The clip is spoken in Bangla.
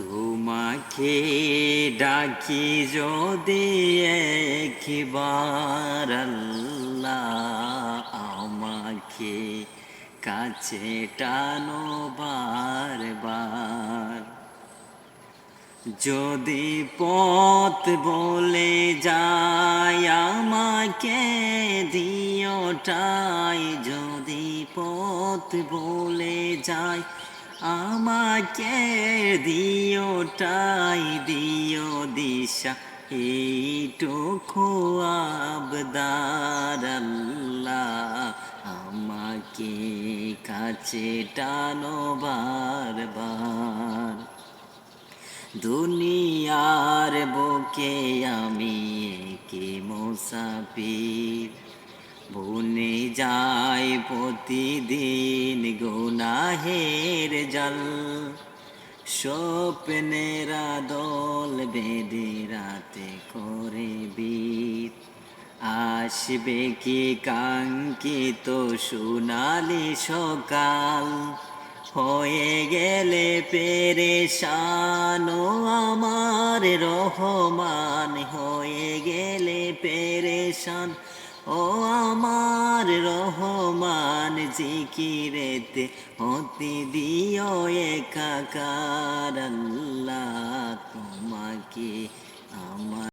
তোমাকে ডাকি যদি একবার আল্লাহ আমাকে কাছে টানো বারবার। যদি পথ বলে যায় আমাকে দিওটাই যদি পথ বলে যায় আমাকে দিও টাই দিও দিশা। এইটুকু আবদার আমাকে কাছে টানো বারবার। দুনিয়ার বুকে আমি কি মুসাফির। বনে যায় প্রতিদিন গুনাহের জল। স্বপ্নেরা দল বেদে রাতে করে বীর। আসবে কি কাঙ্ক্ষিত সোনালি সকাল? হয়ে গেলে পেরেশান ও আমার রহমান। হয়ে গেলে পেরে পেরেশান ও আমার রহমান জিকিরেতে অতি দিও একাকার আল্লাহ তোমাকে আমার